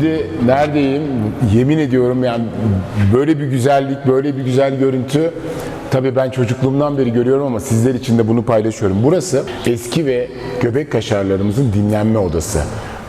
Şimdi neredeyim? Yemin ediyorum yani böyle bir güzellik, böyle bir güzel görüntü Tabii ben çocukluğumdan beri görüyorum ama sizler için de bunu paylaşıyorum. Burası eski ve göbek kaşarlarımızın dinlenme odası.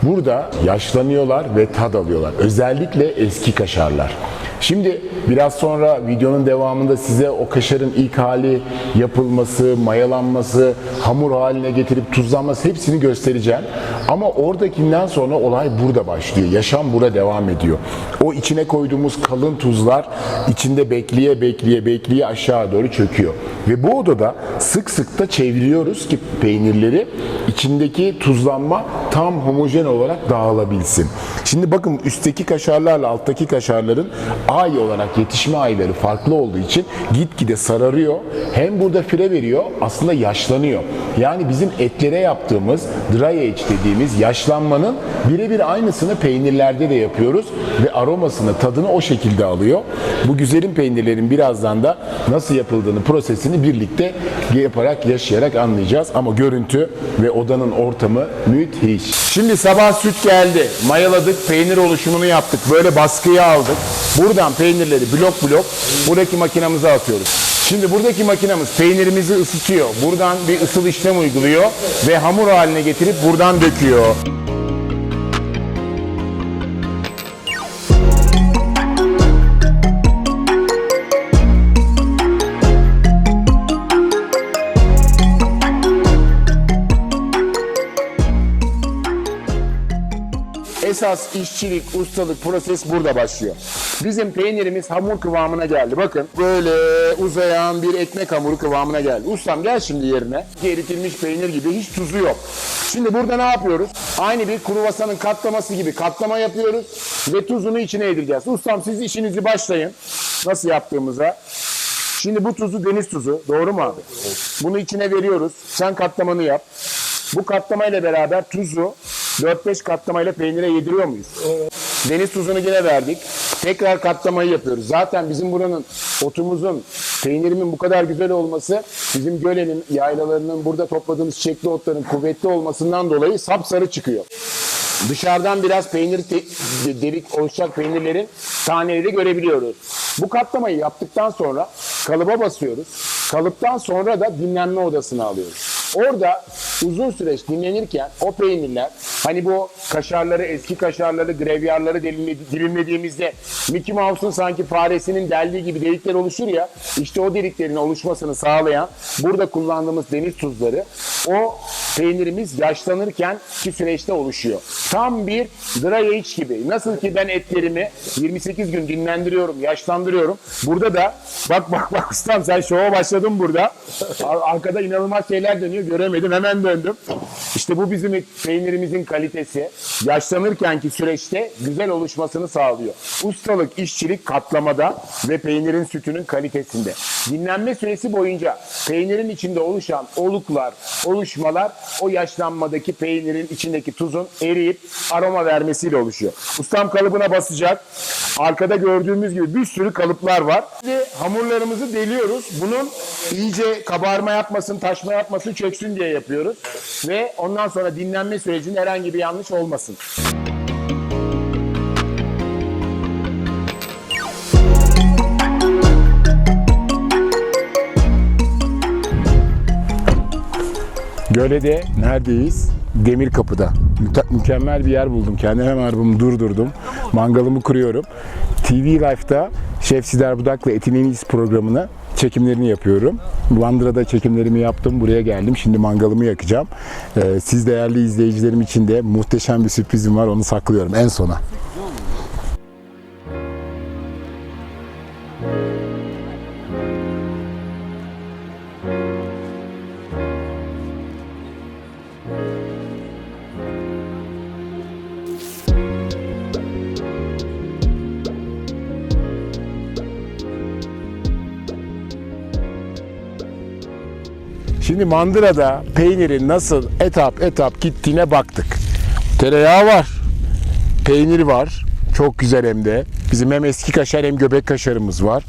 Burada yaşlanıyorlar ve tad alıyorlar. Özellikle eski kaşarlar. Şimdi biraz sonra videonun devamında size o kaşarın ilk hali yapılması, mayalanması, hamur haline getirip tuzlanması hepsini göstereceğim. Ama oradakinden sonra olay burada başlıyor. Yaşam burada devam ediyor. O içine koyduğumuz kalın tuzlar içinde bekleye bekleye bekleye aşağı doğru çöküyor. Ve bu odada sık sık da çeviriyoruz ki peynirleri içindeki tuzlanma tam homojen olarak dağılabilsin. Şimdi bakın üstteki kaşarlarla alttaki kaşarların ay olarak yetişme ayları farklı olduğu için gitgide sararıyor. Hem burada fire veriyor aslında yaşlanıyor. Yani bizim etlere yaptığımız dry age dediğimiz yaşlanmanın birebir aynısını peynirlerde de yapıyoruz ve aromasını, tadını o şekilde alıyor. Bu güzelim peynirlerin birazdan da nasıl yapıldığını, prosesini birlikte yaparak, yaşayarak anlayacağız. Ama görüntü ve odanın ortamı müthiş. Şimdi sabah süt geldi. Mayaladık, peynir oluşumunu yaptık. Böyle baskıya aldık. Buradan peynirleri blok blok buradaki makinamıza atıyoruz. Şimdi buradaki makinamız peynirimizi ısıtıyor. Buradan bir ısıl işlem uyguluyor ve hamur haline getirip buradan döküyor. Esas işçilik, ustalık, proses burada başlıyor. Bizim peynirimiz hamur kıvamına geldi. Bakın böyle uzayan bir ekmek hamuru kıvamına geldi. Ustam gel şimdi yerine. Eritilmiş peynir gibi hiç tuzu yok. Şimdi burada ne yapıyoruz? Aynı bir kruvasanın katlaması gibi katlama yapıyoruz ve tuzunu içine yedireceğiz. Ustam siz işinizi başlayın. Nasıl yaptığımıza. Şimdi bu tuzu deniz tuzu. Doğru mu abi? Bunu içine veriyoruz. Sen katlamanı yap. Bu katlamayla beraber tuzu 4-5 katlamayla peynire yediriyor muyuz? Deniz tuzunu yine verdik. Tekrar katlamayı yapıyoruz. Zaten bizim buranın otumuzun, peynirimin bu kadar güzel olması bizim gölenin, yaylalarının burada topladığımız çiçekli otların kuvvetli olmasından dolayı sapsarı çıkıyor. Dışarıdan biraz peynir delik oluşacak peynirlerin taneleri görebiliyoruz. Bu katlamayı yaptıktan sonra kalıba basıyoruz. Kalıptan sonra da dinlenme odasına alıyoruz. Orada uzun süreç dinlenirken o peynirler hani bu kaşarları eski kaşarları grevyarları dilimle- dilimlediğimizde Mickey Mouse'un sanki faresinin deldiği gibi delikler oluşur ya işte o deliklerin oluşmasını sağlayan burada kullandığımız deniz tuzları o peynirimiz yaşlanırken ki süreçte oluşuyor. Tam bir dry age gibi. Nasıl ki ben etlerimi 28 gün dinlendiriyorum, yaşlandırıyorum. Burada da bak bak bak ustam sen şova başladın burada. Ar- Arkada inanılmaz şeyler dönüyor. Göremedim hemen döndüm. İşte bu bizim peynirimizin kalitesi. Yaşlanırkenki süreçte güzel oluşmasını sağlıyor. Ustalık, işçilik katlamada ve peynirin sütünün kalitesinde. Dinlenme süresi boyunca peynirin içinde oluşan oluklar, oluşmalar o yaşlanmadaki peynirin içindeki tuzun eriyip aroma vermesiyle oluşuyor. Ustam kalıbına basacak. Arkada gördüğümüz gibi bir sürü kalıplar var. Şimdi hamurlarımızı deliyoruz. Bunun iyice kabarma yapmasın, taşma yapmasın, çöksün diye yapıyoruz. Ve ondan sonra dinlenme sürecinde herhangi bir yanlış olmasın. Göle'de neredeyiz? Demir Kapı'da. Mükemmel bir yer buldum. Kendi hemen arabamı durdurdum. Mangalımı kuruyorum. TV Life'da Şef Sider Budak'la Etin En İyisi programını çekimlerini yapıyorum. Landıra'da çekimlerimi yaptım. Buraya geldim. Şimdi mangalımı yakacağım. Ee, siz değerli izleyicilerim için de muhteşem bir sürprizim var. Onu saklıyorum en sona. Şimdi mandırada peynirin nasıl etap etap gittiğine baktık. Tereyağı var. Peynir var. Çok güzel hem de. Bizim hem eski kaşar hem göbek kaşarımız var.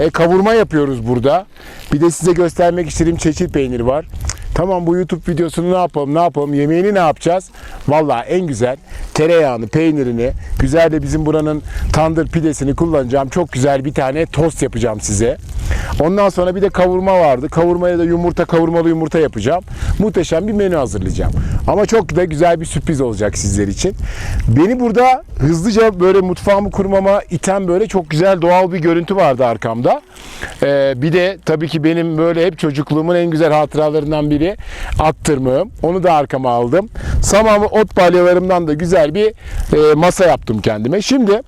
E, kavurma yapıyoruz burada. Bir de size göstermek istediğim çeçil peynir var. Tamam bu YouTube videosunu ne yapalım ne yapalım yemeğini ne yapacağız? Vallahi en güzel tereyağını, peynirini, güzel de bizim buranın tandır pidesini kullanacağım. Çok güzel bir tane tost yapacağım size. Ondan sonra bir de kavurma vardı. Kavurmaya da yumurta, kavurmalı yumurta yapacağım. Muhteşem bir menü hazırlayacağım. Ama çok da güzel bir sürpriz olacak sizler için. Beni burada hızlıca böyle mutfağımı kurmama iten böyle çok güzel doğal bir görüntü vardı arkamda. Ee, bir de tabii ki benim böyle hep çocukluğumun en güzel hatıralarından biri at tırmığım. Onu da arkama aldım. Samamı ot balyalarımdan da güzel bir e, masa yaptım kendime. Şimdi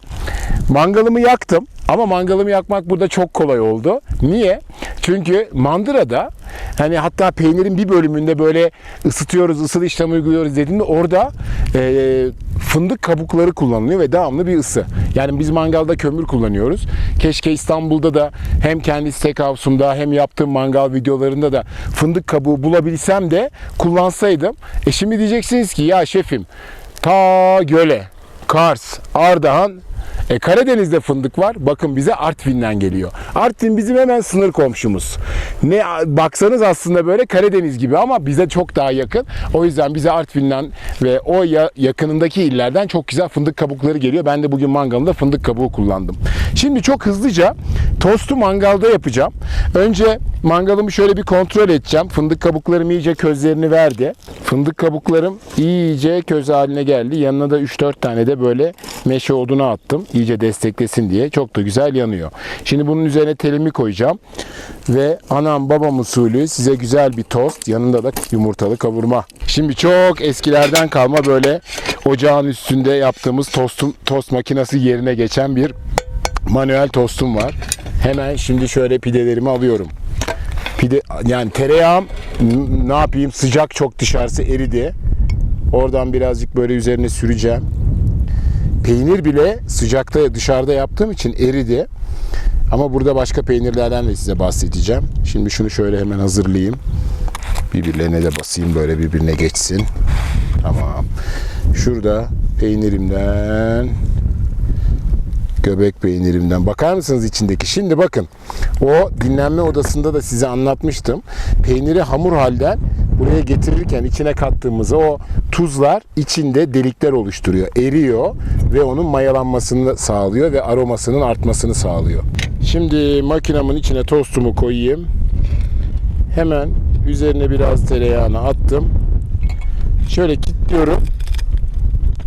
mangalımı yaktım. Ama mangalımı yakmak burada çok kolay oldu. Niye? Çünkü mandırada hani hatta peynirin bir bölümünde böyle ısıtıyoruz, ısıl işlem uyguluyoruz dediğinde orada e, fındık kabukları kullanılıyor ve devamlı bir ısı. Yani biz mangalda kömür kullanıyoruz. Keşke İstanbul'da da hem kendi steakhouse'umda hem yaptığım mangal videolarında da fındık kabuğu bulabilsem de kullansaydım. E şimdi diyeceksiniz ki ya şefim ta göle, Kars, Ardahan e, Karadeniz'de fındık var. Bakın bize Artvin'den geliyor. Artvin bizim hemen sınır komşumuz. Ne baksanız aslında böyle Karadeniz gibi ama bize çok daha yakın. O yüzden bize Artvin'den ve o ya- yakınındaki illerden çok güzel fındık kabukları geliyor. Ben de bugün mangalımda fındık kabuğu kullandım. Şimdi çok hızlıca tostu mangalda yapacağım. Önce mangalımı şöyle bir kontrol edeceğim. Fındık kabuklarım iyice közlerini verdi. Fındık kabuklarım iyice köz haline geldi. Yanına da 3-4 tane de böyle meşe odunu attım. İyice desteklesin diye. Çok da güzel yanıyor. Şimdi bunun üzerine telimi koyacağım. Ve anam babam usulü size güzel bir tost. Yanında da yumurtalı kavurma. Şimdi çok eskilerden kalma böyle ocağın üstünde yaptığımız tostun, tost makinesi yerine geçen bir manuel tostum var. Hemen şimdi şöyle pidelerimi alıyorum. Pide yani tereyağım ne yapayım sıcak çok dışarısı eridi. Oradan birazcık böyle üzerine süreceğim. Peynir bile sıcakta dışarıda yaptığım için eridi. Ama burada başka peynirlerden de size bahsedeceğim. Şimdi şunu şöyle hemen hazırlayayım. Birbirlerine de basayım böyle birbirine geçsin. Tamam. Şurada peynirimden göbek peynirimden. Bakar mısınız içindeki? Şimdi bakın. O dinlenme odasında da size anlatmıştım. Peyniri hamur halden buraya getirirken içine kattığımız o tuzlar içinde delikler oluşturuyor. Eriyor ve onun mayalanmasını sağlıyor ve aromasının artmasını sağlıyor. Şimdi makinamın içine tostumu koyayım. Hemen üzerine biraz tereyağını attım. Şöyle kilitliyorum.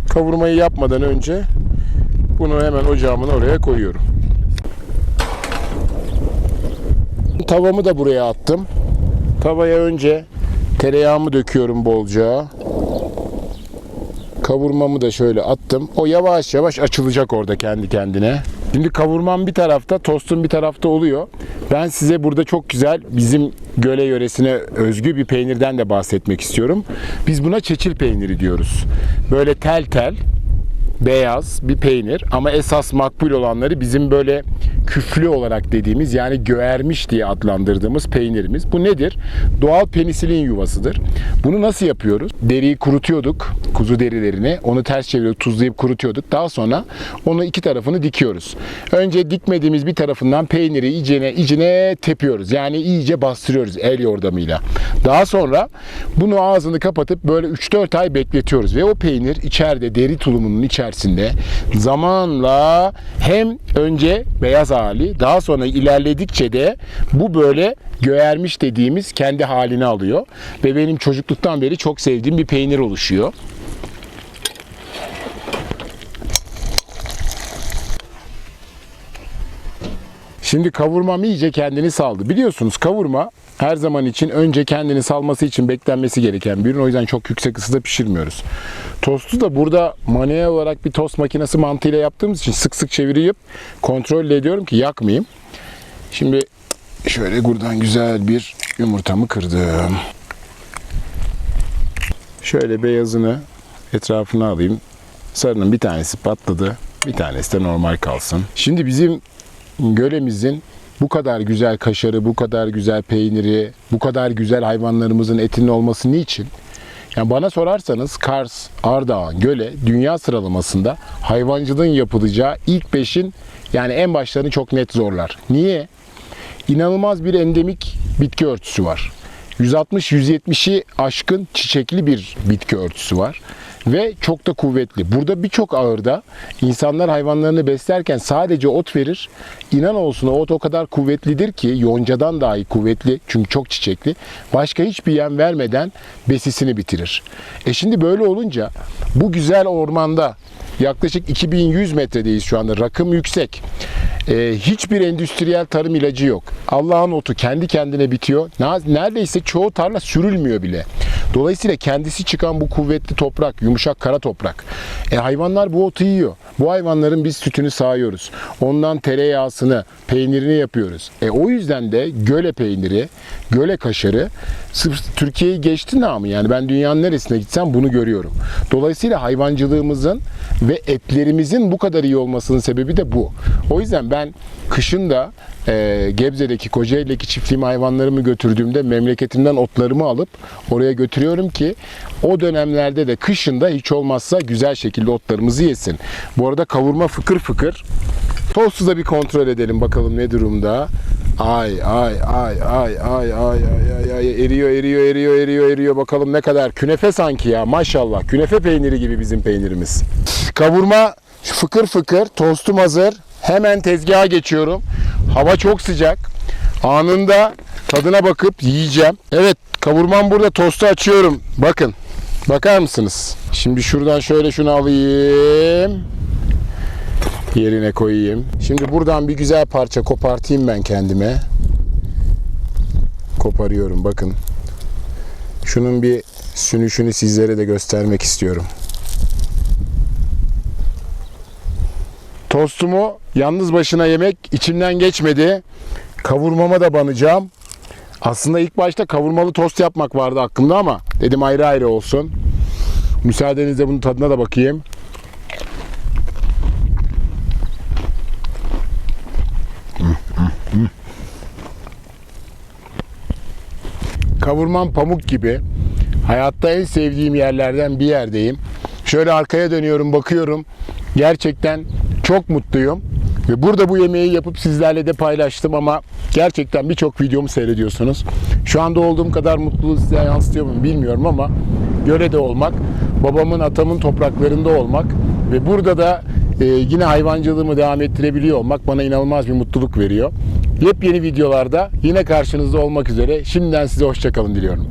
Kavurmayı yapmadan önce bunu hemen ocağımın oraya koyuyorum. Tavamı da buraya attım. Tavaya önce tereyağımı döküyorum bolca. Kavurmamı da şöyle attım. O yavaş yavaş açılacak orada kendi kendine. Şimdi kavurmam bir tarafta, tostum bir tarafta oluyor. Ben size burada çok güzel bizim göle yöresine özgü bir peynirden de bahsetmek istiyorum. Biz buna çeçil peyniri diyoruz. Böyle tel tel beyaz bir peynir ama esas makbul olanları bizim böyle küflü olarak dediğimiz yani göğermiş diye adlandırdığımız peynirimiz. Bu nedir? Doğal penisilin yuvasıdır. Bunu nasıl yapıyoruz? Deriyi kurutuyorduk, kuzu derilerini. Onu ters çevirip tuzlayıp kurutuyorduk. Daha sonra onu iki tarafını dikiyoruz. Önce dikmediğimiz bir tarafından peyniri iyicene, iyicene tepiyoruz. Yani iyice bastırıyoruz el yordamıyla. Daha sonra bunu ağzını kapatıp böyle 3-4 ay bekletiyoruz ve o peynir içeride deri tulumunun içerisinde zamanla hem önce beyaz hali daha sonra ilerledikçe de bu böyle göğermiş dediğimiz kendi halini alıyor ve benim çocukluktan beri çok sevdiğim bir peynir oluşuyor. Şimdi kavurmam iyice kendini saldı. Biliyorsunuz kavurma her zaman için önce kendini salması için beklenmesi gereken bir ürün. O yüzden çok yüksek ısıda pişirmiyoruz. Tostu da burada manuel olarak bir tost makinesi mantığıyla yaptığımız için sık sık çevirip kontrol ediyorum ki yakmayayım. Şimdi şöyle buradan güzel bir yumurtamı kırdım. Şöyle beyazını etrafına alayım. Sarının bir tanesi patladı. Bir tanesi de normal kalsın. Şimdi bizim gölemizin bu kadar güzel kaşarı, bu kadar güzel peyniri, bu kadar güzel hayvanlarımızın etinin olması niçin? Yani bana sorarsanız Kars, Ardahan, Göle dünya sıralamasında hayvancılığın yapılacağı ilk 5'in yani en başlarını çok net zorlar. Niye? İnanılmaz bir endemik bitki örtüsü var. 160-170'i aşkın çiçekli bir bitki örtüsü var ve çok da kuvvetli. Burada birçok ağırda insanlar hayvanlarını beslerken sadece ot verir. İnan olsun o ot o kadar kuvvetlidir ki yoncadan dahi kuvvetli çünkü çok çiçekli. Başka hiçbir yem vermeden besisini bitirir. E şimdi böyle olunca bu güzel ormanda yaklaşık 2100 metredeyiz şu anda. Rakım yüksek. Ee, hiçbir endüstriyel tarım ilacı yok. Allah'ın otu kendi kendine bitiyor. Neredeyse çoğu tarla sürülmüyor bile. Dolayısıyla kendisi çıkan bu kuvvetli toprak, yumuşak kara toprak. E, hayvanlar bu otu yiyor. Bu hayvanların biz sütünü sağıyoruz. Ondan tereyağısını, peynirini yapıyoruz. E, o yüzden de göle peyniri, göle kaşarı sırf Türkiye'yi geçti namı. Yani ben dünyanın neresine gitsem bunu görüyorum. Dolayısıyla hayvancılığımızın ve etlerimizin bu kadar iyi olmasının sebebi de bu. O yüzden ben kışın da e, Gebze'deki, Kocaeli'deki çiftliğime hayvanlarımı götürdüğümde memleketimden otlarımı alıp oraya götürüyorum düşünüyorum ki o dönemlerde de kışında hiç olmazsa güzel şekilde otlarımızı yesin. Bu arada kavurma fıkır fıkır. Tostu da bir kontrol edelim bakalım ne durumda. Ay ay ay ay ay ay ay ay eriyor eriyor eriyor eriyor eriyor bakalım ne kadar künefe sanki ya maşallah künefe peyniri gibi bizim peynirimiz. Kavurma fıkır fıkır tostum hazır hemen tezgaha geçiyorum. Hava çok sıcak anında tadına bakıp yiyeceğim. Evet kavurmam burada tostu açıyorum bakın bakar mısınız? Şimdi şuradan şöyle şunu alayım yerine koyayım. Şimdi buradan bir güzel parça kopartayım ben kendime. Koparıyorum bakın. Şunun bir sünüşünü sizlere de göstermek istiyorum. Tostumu yalnız başına yemek içimden geçmedi. Kavurmama da banacağım. Aslında ilk başta kavurmalı tost yapmak vardı aklımda ama dedim ayrı ayrı olsun. Müsaadenizle bunun tadına da bakayım. Kavurmam pamuk gibi. Hayatta en sevdiğim yerlerden bir yerdeyim. Şöyle arkaya dönüyorum, bakıyorum. Gerçekten çok mutluyum. Ve burada bu yemeği yapıp sizlerle de paylaştım ama gerçekten birçok videomu seyrediyorsunuz. Şu anda olduğum kadar mutluluğu size yansıtıyor muyum bilmiyorum ama Göre'de olmak, babamın atamın topraklarında olmak ve burada da e, yine hayvancılığımı devam ettirebiliyor olmak bana inanılmaz bir mutluluk veriyor. Yepyeni videolarda yine karşınızda olmak üzere. Şimdiden size hoşçakalın diliyorum.